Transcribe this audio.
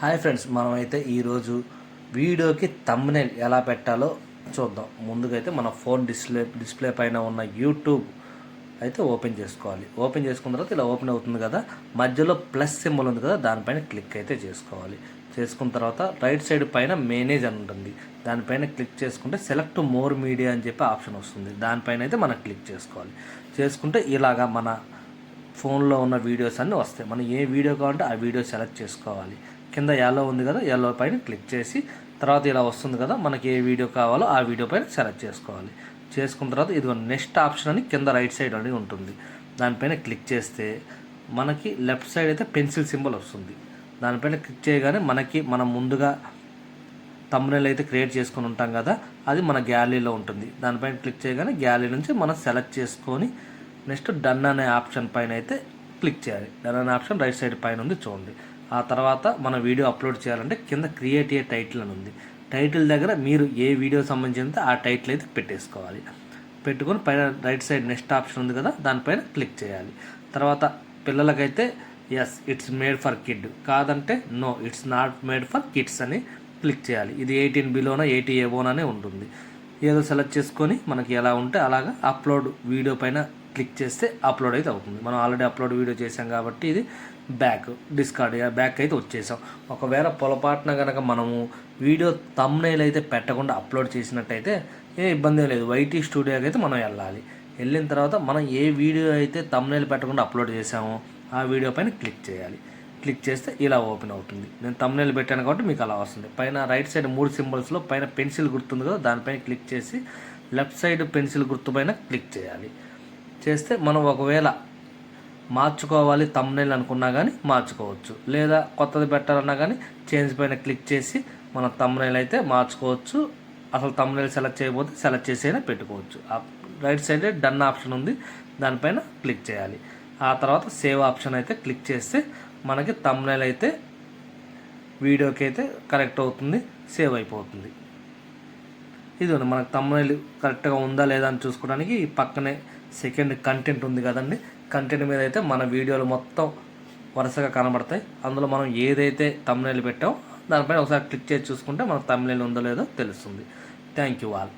Hi friends మనమైతే ఈరోజు వీడియోకి తమ్నేల్ ఎలా పెట్టాలో చూద్దాం. ముందుకైతే మన ఫోన్ డిస్ప్లే డిస్ప్లే పైన ఉన్న యూట్యూబ్ అయితే ఓపెన్ చేసుకోవాలి. ఓపెన్ చేసుకున్న తర్వాత ఇలా ఓపెన్ అవుతుంది కదా మధ్యలో ప్లస్ సింబల్ ఉంది కదా దానిపైన క్లిక్ అయితే చేసుకోవాలి. చేసుకున్న తర్వాత రైట్ సైడ్ పైన మేనేజ్ అని ఉంటుంది. దానిపైన క్లిక్ చేసుకుంటే సెలెక్ట్ మోర్ మీడియా అని చెప్పి ఆప్షన్ వస్తుంది. దానిపైన అయితే మనం క్లిక్ చేసుకోవాలి. చేసుకుంటే ఇలాగా మన ఫోన్లో ఉన్న వీడియోస్ అన్నీ వస్తాయి. మనం ఏ వీడియో కావాలంటే ఆ వీడియో సెలెక్ట్ చేసుకోవాలి. కింద ఎల్లో ఉంది కదా ఎల్లో పైన క్లిక్ చేసి తర్వాత ఇలా వస్తుంది కదా మనకి ఏ వీడియో కావాలో ఆ వీడియో పైన సెలెక్ట్ చేసుకోవాలి. చేసుకున్న తర్వాత ఇది నెక్స్ట్ ఆప్షన్ అని కింద రైట్ సైడ్ అని ఉంటుంది. దానిపైన క్లిక్ చేస్తే మనకి లెఫ్ట్ సైడ్ అయితే పెన్సిల్ సింబల్ వస్తుంది. దానిపైన క్లిక్ చేయగానే మనకి మనం ముందుగా తమ్మునేల్ అయితే క్రియేట్ చేసుకొని ఉంటాం కదా అది మన గ్యాలరీలో ఉంటుంది. దానిపైన క్లిక్ చేయగానే గ్యాలరీ నుంచి మనం సెలెక్ట్ చేసుకొని నెక్స్ట్ డన్ అనే ఆప్షన్ పైన అయితే క్లిక్ చేయాలి. డన్ అనే ఆప్షన్ రైట్ సైడ్ పైన ఉంది చూడండి. ఆ తర్వాత మన వీడియో అప్లోడ్ చేయాలంటే కింద క్రియేట్ ఏ టైటిల్ అని ఉంది. టైటిల్ దగ్గర మీరు ఏ వీడియో సంబంధించినంత ఆ టైటిల్ అయితే పెట్టేసుకోవాలి. పెట్టుకొని పైన రైట్ సైడ్ నెక్స్ట్ ఆప్షన్ ఉంది కదా దానిపైన క్లిక్ చేయాలి. తర్వాత పిల్లలకైతే yes it's made for kid కాదంటే no it's not made for kids అని క్లిక్ చేయాలి. ఇది ఎయిటీన్ బిలోనా ఎయిటీ ఏబోనానే ఉంటుంది. ఏదో సెలెక్ట్ చేసుకొని మనకి ఎలా ఉంటే అలాగా అప్లోడ్ వీడియో పైన క్లిక్ చేస్తే అప్లోడ్ అయితే అవుతుంది. మనం ఆల్రెడీ అప్లోడ్ వీడియో చేసాం కాబట్టి ఇది బ్యాక్ డిస్కార్డ్ బ్యాక్ అయితే వచ్చేసాం. ఒకవేళ పొలపాటున కనుక మనము వీడియో తమ్నైల్ అయితే పెట్టకుండా అప్లోడ్ చేసినట్టయితే ఏ ఇబ్బంది లేదు. వైటీ స్టూడియోకి అయితే మనం వెళ్ళాలి. వెళ్ళిన తర్వాత మనం ఏ వీడియో అయితే తమ్నైల్ పెట్టకుండా అప్లోడ్ చేసామో ఆ వీడియో పైన క్లిక్ చేయాలి. క్లిక్ చేస్తే ఇలా ఓపెన్ అవుతుంది. నేను తమ్నైల్ పెట్టాను కాబట్టి మీకు అలా వస్తుంది. పైన రైట్ సైడ్ మూడు సింబల్స్లో పైన పెన్సిల్ గుర్తుంది కదా దానిపైన క్లిక్ చేసి లెఫ్ట్ సైడ్ పెన్సిల్ గుర్తు పైన క్లిక్ చేయాలి. చేస్తే మనం ఒకవేళ మార్చుకోవాలి తమ్నేల్ అనుకున్నా కానీ మార్చుకోవచ్చు. లేదా కొత్తది పెట్టాలన్నా కానీ చేంజ్ పైన క్లిక్ చేసి మన తమ్నేల్ అయితే మార్చుకోవచ్చు. అసలు తమ్నేల్ సెలెక్ట్ చేయకపోతే సెలెక్ట్ చేసి అయినా పెట్టుకోవచ్చు రైట్ సైడ్ డన్ ఆప్షన్ ఉంది. దానిపైన క్లిక్ చేయాలి. ఆ తర్వాత సేవ్ ఆప్షన్ అయితే క్లిక్ చేస్తే మనకి తమ్నేల్ అయితే వీడియోకి అయితే కరెక్ట్ అవుతుంది సేవ్ అయిపోతుంది. ఇది మనకు తమ్ముళ్ళు కరెక్ట్గా ఉందా లేదా అని చూసుకోవడానికి ఈ పక్కనే సెకండ్ కంటెంట్ ఉంది కదండి. కంటెంట్ మీద అయితే మన వీడియోలు మొత్తం వరుసగా కనబడతాయి. అందులో మనం ఏదైతే తమ్ముళ్ళు పెట్టామో దానిపైన ఒకసారి క్లిక్ చేసి చూసుకుంటే మనకు తమ్ముళ్ళు ఉందో లేదో తెలుస్తుంది. Thank you all